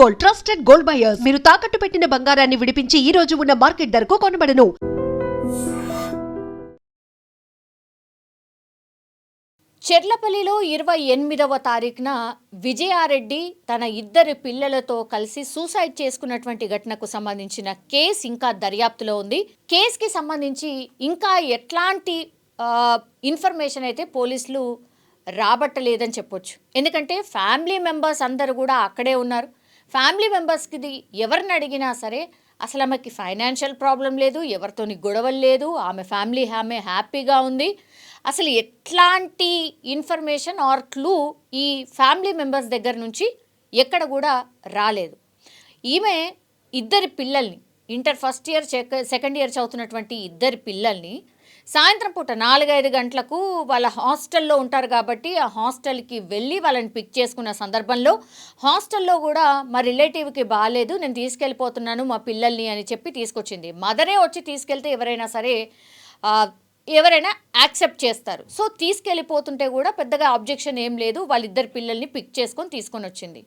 Gold trusted gold buyers మీరు తాకట్టు పెట్టిన బంగారాన్ని విడిపించి ఈ రోజు ఉన్న మార్కెట్ ధరకు కొనబడను. చెర్లపల్లిలో ఇరవై ఎనిమిదవ తారీఖున విజయారెడ్డి తన ఇద్దరు పిల్లలతో కలిసి సూసైడ్ చేసుకున్నటువంటి ఘటనకు సంబంధించిన కేసు ఇంకా దర్యాప్తులో ఉంది. కేసుకి సంబంధించి ఇంకా ఎట్లాంటి ఇన్ఫర్మేషన్ అయితే పోలీసులు రాబట్టలేదని చెప్పొచ్చు. ఎందుకంటే ఫ్యామిలీ మెంబర్స్ అందరు కూడా అక్కడే ఉన్నారు. ఫ్యామిలీ మెంబర్స్కిది ఎవరిని అడిగినా సరే అసలు ఆమెకి ఫైనాన్షియల్ ప్రాబ్లం లేదు ఎవరితోని గొడవలు లేదు ఆమె ఫ్యామిలీ ఆమె హ్యాపీగా ఉంది. అసలు ఎట్లాంటి ఇన్ఫర్మేషన్ ఆర్ క్లూ ఈ ఫ్యామిలీ మెంబర్స్ దగ్గర నుంచి ఎక్కడ కూడా రాలేదు. ఈమె ఇద్దరి పిల్లల్ని inter first year second year చదువుతున్నటువంటి ఇద్దరి పిల్లల్ని సాయంత్రం పూట నాలుగైదు గంటలకు వాళ్ళ హాస్టల్లో ఉంటారు కాబట్టి ఆ హాస్టల్కి వెళ్ళి వాళ్ళని పిక్ చేసుకున్న సందర్భంలో హాస్టల్లో కూడా మా రిలేటివ్కి బాగాలేదు నేను తీసుకెళ్ళిపోతున్నాను మా పిల్లల్ని అని చెప్పి తీసుకొచ్చింది. మదరే వచ్చి తీసుకెళ్తే ఎవరైనా సరే ఎవరైనా యాక్సెప్ట్ చేస్తారు. సో తీసుకెళ్ళిపోతుంటే కూడా పెద్దగా అబ్జెక్షన్ ఏం లేదు వాళ్ళిద్దరు పిల్లల్ని పిక్ చేసుకొని తీసుకొని వచ్చింది.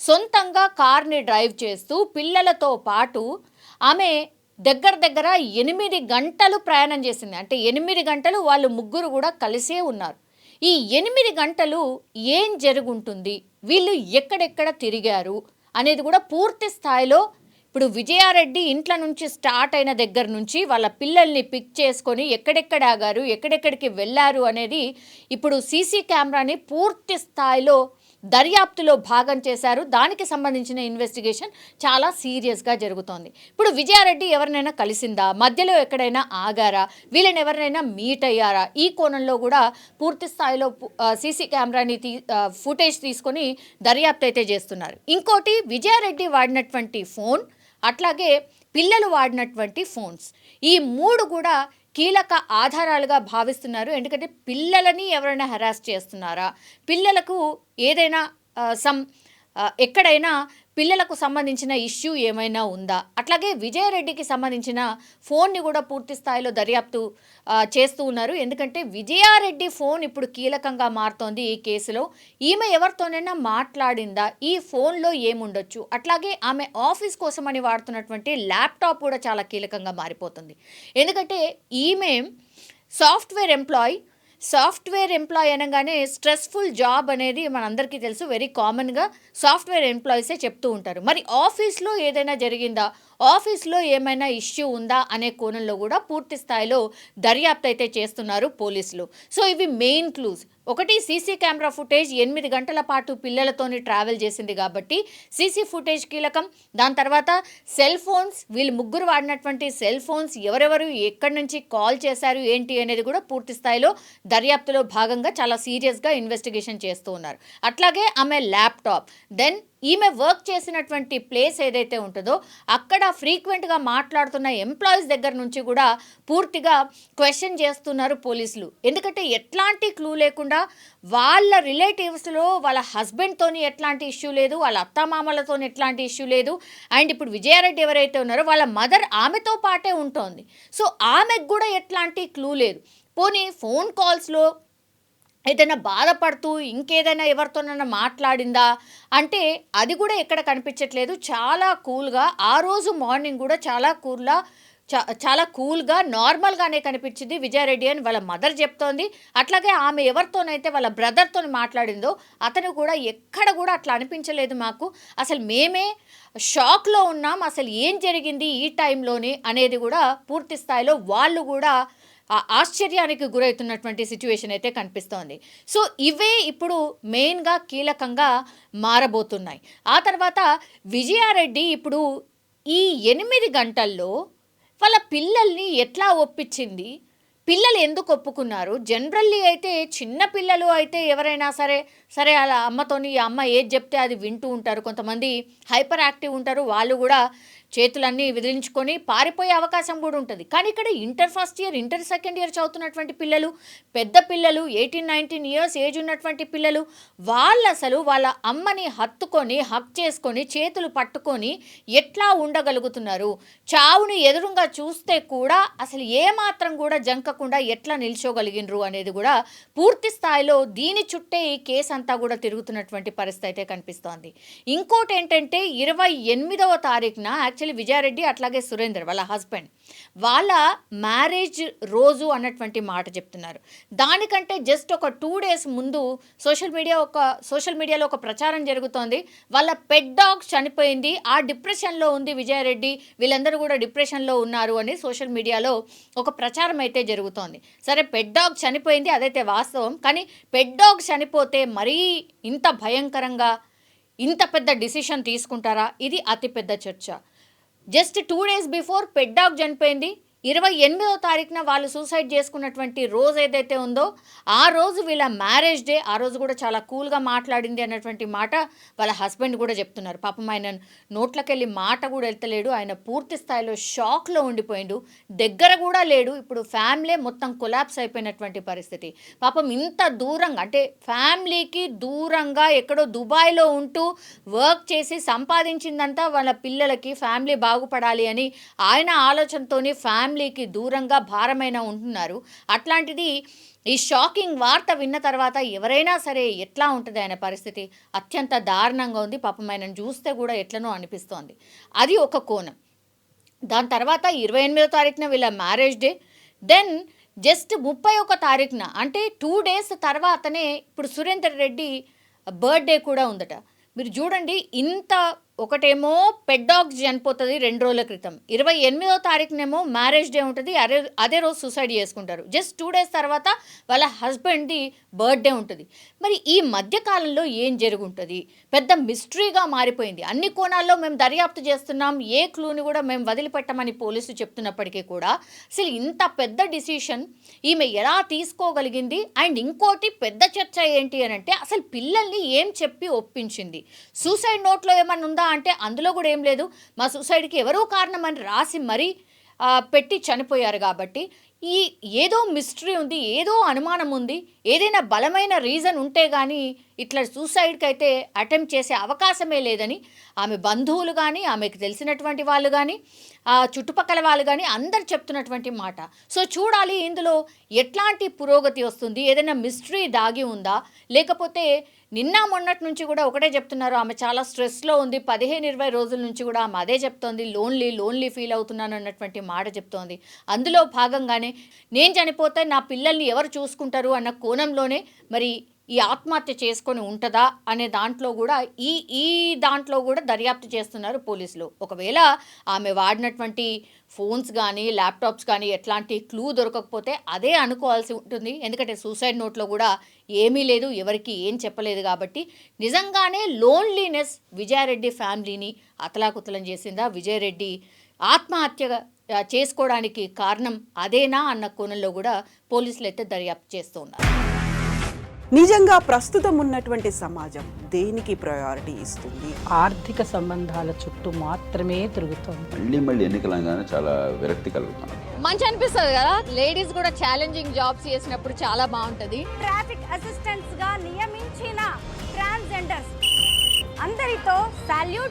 సొంతంగా కార్ని డ్రైవ్ చేస్తూ పిల్లలతో పాటు ఆమె దగ్గర దగ్గర ఎనిమిది గంటలు ప్రయాణం చేసింది. అంటే ఎనిమిది గంటలు వాళ్ళు ముగ్గురు కూడా కలిసే ఉన్నారు. ఈ ఎనిమిది గంటలు ఏం జరుగుంటుంది? వీళ్ళు ఎక్కడెక్కడ తిరిగారు? అనేది కూడా పూర్తి స్థాయిలో ఇప్పుడు విజయారెడ్డి ఇంట్ల నుంచి స్టార్ట్ అయిన దగ్గర నుంచి వాళ్ళ పిల్లల్ని పిక్ చేసుకొని ఎక్కడెక్కడ ఆగారు? ఎక్కడెక్కడికి వెళ్ళారు? అనేది ఇప్పుడు సీసీ కెమెరాని పూర్తి స్థాయిలో దర్యాప్తులో భాగం చేశారు. దానికి సంబంధించిన ఇన్వెస్టిగేషన్ చాలా సీరియస్గా జరుగుతోంది. ఇప్పుడు విజయారెడ్డి ఎవరినైనా కలిసిందా? మధ్యలో ఎక్కడైనా ఆగారా? వీళ్ళని ఎవరినైనా మీట్ అయ్యారా? ఈ కోణంలో కూడా పూర్తి స్థాయిలో సీసీ కెమెరాని తీ ఫుటేజ్ తీసుకొని దర్యాప్తు అయితే చేస్తున్నారు. ఇంకోటి విజయారెడ్డి వాడినటువంటి ఫోన్ అట్లాగే పిల్లలు వాడినటువంటి ఫోన్స్ ఈ మూడు కూడా కీలక ఆధారాలుగా భావిస్తున్నారు. ఎందుకంటే పిల్లలని ఎవరైనా హెరాస్ చేస్తున్నారా? పిల్లలకు ఏదైనా సమ్ ఎక్కడైనా పిల్లలకు సంబంధించిన ఇష్యూ ఏమైనా ఉందా? అట్లాగే విజయారెడ్డికి సంబంధించిన ఫోన్ని కూడా పూర్తి స్థాయిలో దర్యాప్తు చేస్తూ ఉన్నారు. ఎందుకంటే విజయారెడ్డి ఫోన్ ఇప్పుడు కీలకంగా మారుతోంది ఈ కేసులో. ఈమె ఎవరితోనైనా మాట్లాడిందా? ఈ ఫోన్లో ఏముండొచ్చు? అట్లాగే ఆమె ఆఫీస్ కోసమని వాడుతున్నటువంటి ల్యాప్టాప్ కూడా చాలా కీలకంగా మారిపోతుంది. ఎందుకంటే ఈమె సాఫ్ట్వేర్ ఎంప్లాయీ సాఫ్ట్వేర్ ఎంప్లాయ్ అనగానే స్ట్రెస్ఫుల్ జాబ్ అనేది మనందరికీ తెలుసు. వెరీ కామన్గా సాఫ్ట్వేర్ ఎంప్లాయీసే చెప్తూ ఉంటారు. మరి ఆఫీస్లో ఏదైనా జరిగిందా? ఆఫీస్లో ఏమైనా ఇష్యూ ఉందా అనే కోణంలో కూడా పూర్తి స్థాయిలో దర్యాప్తు అయితే చేస్తున్నారు పోలీసులు. సో ఇవి మెయిన్ క్లూస్ ఒకటి సీసీ కెమెరా ఫుటేజ్ ఎనిమిది గంటల పాటు పిల్లలతోని ట్రావెల్ చేసింది కాబట్టి సీసీ ఫుటేజ్ కీలకం. దాని తర్వాత సెల్ ఫోన్స్ వీళ్ళు ముగ్గురు వాడినటువంటి సెల్ ఫోన్స్ ఎవరెవరు ఎక్కడి నుంచి కాల్ చేశారు ఏంటి అనేది కూడా పూర్తి స్థాయిలో దర్యాప్తులో భాగంగా చాలా సీరియస్గా ఇన్వెస్టిగేషన్ చేస్తూ ఉన్నారు. అట్లాగే ఆమె ల్యాప్టాప్. దెన్ ఈమె వర్క్ చేసినటువంటి ప్లేస్ ఏదైతే ఉంటుందో అక్కడ ఫ్రీక్వెంట్గా మాట్లాడుతున్న ఎంప్లాయీస్ దగ్గర నుంచి కూడా పూర్తిగా క్వశ్చన్ చేస్తున్నారు పోలీసులు. ఎందుకంటే ఎట్లాంటి క్లూ లేకుండా వాళ్ళ రిలేటివ్స్లో వాళ్ళ హస్బెండ్తోని ఎట్లాంటి ఇష్యూ లేదు వాళ్ళ అత్తమామలతో ఎట్లాంటి ఇష్యూ లేదు. అండ్ ఇప్పుడు విజయారెడ్డి ఎవరైతే ఉన్నారో వాళ్ళ మదర్ ఆమెతో పాటే ఉంటుంది. సో ఆమెకు కూడా ఎట్లాంటి క్లూ లేదు. పోనీ ఫోన్ కాల్స్లో ఏదైనా బాధపడుతూ ఇంకేదైనా ఎవరితోనైనా మాట్లాడిందా? అంటే అది కూడా ఎక్కడ కనిపించట్లేదు. చాలా కూల్గా ఆ రోజు మార్నింగ్ కూడా చాలా కూల్గా చాలా కూల్గా నార్మల్గానే కనిపించింది విజయారెడ్డి అని వాళ్ళ మదర్ చెప్తోంది. అట్లాగే ఆమె ఎవరితోనైతే వాళ్ళ బ్రదర్తో మాట్లాడిందో అతను కూడా ఎక్కడ కూడా అట్లా అనిపించలేదు మాకు. అసలు మేమే షాక్లో ఉన్నాం. అసలు ఏం జరిగింది ఈ టైంలోనే అనేది కూడా పూర్తి స్థాయిలో వాళ్ళు కూడా ఆశ్చర్యానికి గురవుతున్నటువంటి సిచ్యువేషన్ అయితే కనిపిస్తోంది. సో ఇవే ఇప్పుడు మెయిన్గా కీలకంగా మారబోతున్నాయి. ఆ తర్వాత విజయారెడ్డి ఇప్పుడు ఈ ఎనిమిది గంటల్లో వాళ్ళ పిల్లల్ని ఎట్లా ఒప్పించింది? పిల్లలు ఎందుకు ఒప్పుకున్నారు? జనరల్లీ అయితే చిన్న పిల్లలు అయితే ఎవరైనా సరే సరే అలా అమ్మతోని ఈ అమ్మ ఏది చెప్తే అది వింటూ ఉంటారు. కొంతమంది హైపర్ యాక్టివ్ ఉంటారు. వాళ్ళు కూడా చేతులన్నీ విదిలించుకొని పారిపోయే అవకాశం కూడా ఉంటుంది. కానీ ఇక్కడ inter first year inter second year చదువుతున్నటువంటి పిల్లలు పెద్ద పిల్లలు ఎయిటీన్ నైన్టీన్ ఇయర్స్ ఏజ్ ఉన్నటువంటి పిల్లలు వాళ్ళు అసలు వాళ్ళ అమ్మని హత్తుకొని హక్ చేసుకొని చేతులు పట్టుకొని ఎట్లా ఉండగలుగుతున్నారు? చావుని ఎదురుగా చూస్తే కూడా అసలు ఏమాత్రం కూడా జంకకుండా ఎట్లా నిల్చోగలిగినరు అనేది కూడా పూర్తి స్థాయిలో దీని చుట్టే ఈ కేసు అంతా కూడా తిరుగుతున్నటువంటి పరిస్థితి అయితే కనిపిస్తోంది. ఇంకోటి ఏంటంటే ఇరవై ఎనిమిదవ తారీఖున యాక్చువల్లీ విజయారెడ్డి అట్లాగే సురేందర్ వాళ్ళ హస్బెండ్. వాళ్ళ మ్యారేజ్ రోజు అన్నటువంటి మాట చెప్తున్నారు. దానికంటే జస్ట్ ఒక టూ డేస్ ముందు సోషల్ మీడియా ఒక సోషల్ మీడియాలో ఒక ప్రచారం జరుగుతోంది. వాళ్ళ పెట్ డాగ్ చనిపోయింది. ఆ డిప్రెషన్లో ఉంది విజయారెడ్డి. వీళ్ళందరూ కూడా డిప్రెషన్లో ఉన్నారు అని సోషల్ మీడియాలో ఒక ప్రచారం అయితే జరుగుతోంది. సరే పెట్ డాగ్ చనిపోయింది అదైతే వాస్తవం. కానీ పెట్ డాగ్ చనిపోతే మరీ ఇంత భయంకరంగా ఇంత పెద్ద డిసిషన్ తీసుకుంటారా? ఇది అతిపెద్ద చర్చ. Just two days before pet dog చనిపోయింది. ఇరవై ఎనిమిదో తారీఖున వాళ్ళు సూసైడ్ చేసుకున్నటువంటి రోజు ఏదైతే ఉందో ఆ రోజు వీళ్ళ మ్యారేజ్ డే ఆ రోజు కూడా చాలా కూల్గా మాట్లాడింది అన్నటువంటి మాట వాళ్ళ హస్బెండ్ కూడా చెప్తున్నారు. పాపం ఆయన నోట్లకెళ్ళి మాట కూడా వెళ్తలేడు ఆయన పూర్తి స్థాయిలో షాక్లో ఉండిపోయిండు. దగ్గర కూడా లేడు. ఇప్పుడు ఫ్యామిలీ మొత్తం కొలాప్స్ అయిపోయినటువంటి పరిస్థితి. పాపం ఇంత దూరంగా అంటే ఫ్యామిలీకి దూరంగా ఎక్కడో దుబాయ్లో ఉంటూ వర్క్ చేసి సంపాదించిందంతా వాళ్ళ పిల్లలకి ఫ్యామిలీ బాగుపడాలి అని ఆయన ఆలోచనతోని ఫ్యామిలీకి దూరంగా భారమైన ఉంటున్నారు. అట్లాంటిది ఈ షాకింగ్ వార్త విన్న తర్వాత ఎవరైనా సరే ఎట్లా ఉంటుంది ఆయన పరిస్థితి? అత్యంత దారుణంగా ఉంది. పాపం ఆయనను చూస్తే కూడా ఎట్లనో అనిపిస్తోంది. అది ఒక కోణం. దాని తర్వాత ఇరవై ఎనిమిదో తారీఖున వీళ్ళ మ్యారేజ్ డే దెన్ జస్ట్ ముప్పై ఒక తారీఖున అంటే టూ డేస్ తర్వాతనే ఇప్పుడు సురేందర్ రెడ్డి బర్త్డే కూడా ఉందట. మీరు చూడండి ఇంత ఒకటేమో పెడ్డాగ్ చనిపోతుంది రెండు రోజుల క్రితం. ఇరవై ఎనిమిదో తారీఖునేమో మ్యారేజ్ డే ఉంటుంది అదే అదే రోజు సూసైడ్ చేసుకుంటారు. జస్ట్ టూ డేస్ తర్వాత వాళ్ళ హస్బెండ్ది బర్త్డే ఉంటుంది. మరి ఈ మధ్యకాలంలో ఏం జరుగుంటుంది? పెద్ద మిస్టరీగా మారిపోయింది. అన్ని కోణాల్లో మేము దర్యాప్తు చేస్తున్నాం ఏ క్లూని కూడా మేము వదిలిపెట్టమని పోలీసులు చెప్తున్నప్పటికీ కూడా అసలు ఇంత పెద్ద డిసిషన్ ఈమె ఎలా తీసుకోగలిగింది? అండ్ ఇంకోటి పెద్ద చర్చ ఏంటి అని అంటే అసలు పిల్లల్ని ఏం చెప్పి ఒప్పించింది? సూసైడ్ నోట్లో ఏమన్నా ఉందా? అంటే అందులో కూడా ఏం లేదు. మా సూసైడ్కి ఎవరో కారణం అని రాసి మరీ పెట్టి చనిపోయారు కాబట్టి ఈ ఏదో మిస్టరీ ఉంది ఏదో అనుమానం ఉంది ఏదైనా బలమైన రీజన్ ఉంటే కానీ ఇట్లా సూసైడ్కి అయితే అటెంప్ట్ చేసే అవకాశమే లేదని ఆమె బంధువులు కానీ ఆమెకు తెలిసినటువంటి వాళ్ళు కానీ ఆ చుట్టుపక్కల వాళ్ళు కానీ అందరు చెప్తున్నటువంటి మాట. సో చూడాలి ఇందులో ఎట్లాంటి పురోగతి వస్తుంది ఏదైనా మిస్టరీ దాగి ఉందా? లేకపోతే నిన్న మొన్నటి నుంచి కూడా ఒకటే చెప్తున్నారు ఆమె చాలా స్ట్రెస్లో ఉంది పదిహేను ఇరవై రోజుల నుంచి కూడా ఆమె అదే చెప్తోంది లోన్లీ లోన్లీ ఫీల్ అవుతున్నాను అన్నటువంటి మాట చెప్తోంది. అందులో భాగంగానే నేను చనిపోతే నా పిల్లల్ని ఎవరు చూసుకుంటారు అన్న కోణంలోనే మరి ఈ ఆత్మహత్య చేసుకొని ఉంటుందా అనే దాంట్లో కూడా ఈ ఈ దాంట్లో కూడా దర్యాప్తు చేస్తున్నారు పోలీసులు. ఒకవేళ ఆమె వాడినటువంటి ఫోన్స్ కానీ ల్యాప్టాప్స్ కానీ ఎట్లాంటి క్లూ దొరకకపోతే అదే అనుకోవాల్సి ఉంటుంది. ఎందుకంటే సూసైడ్ నోట్లో కూడా ఏమీ లేదు ఎవరికి ఏం చెప్పలేదు కాబట్టి. నిజంగానే లోన్లీనెస్ విజయారెడ్డి ఫ్యామిలీని అతలాకుతలం చేసిందా? విజయరెడ్డి ఆత్మహత్య చేసుకోవడానికి కారణం అదేనా అన్న కోణంలో కూడా పోలీసులు అయితే దర్యాప్తు చేస్తూ ఉన్నారు. నిజంగా ప్రస్తుతం ఉన్నటువంటి సమాజం దేనికి ప్రయారిటీ ఇస్తుంది? ఆర్థిక సంబంధాల చుట్టూ మాత్రమే తిరుగుతోంది. మళ్ళీ మళ్ళీ ఎన్నికలంగానే చాలా విరక్తి కలుగుతాం మంచి అనిపిస్తుంది కదా? లేడీస్ కూడా ఛాలెంజింగ్ జాబ్స్ చేసినప్పుడు చాలా బాగుంటది. ట్రాఫిక్ అసిస్టెంట్స్గా నియమించిన ట్రాన్స్జెండర్స్ అందరితో సాల్యూట్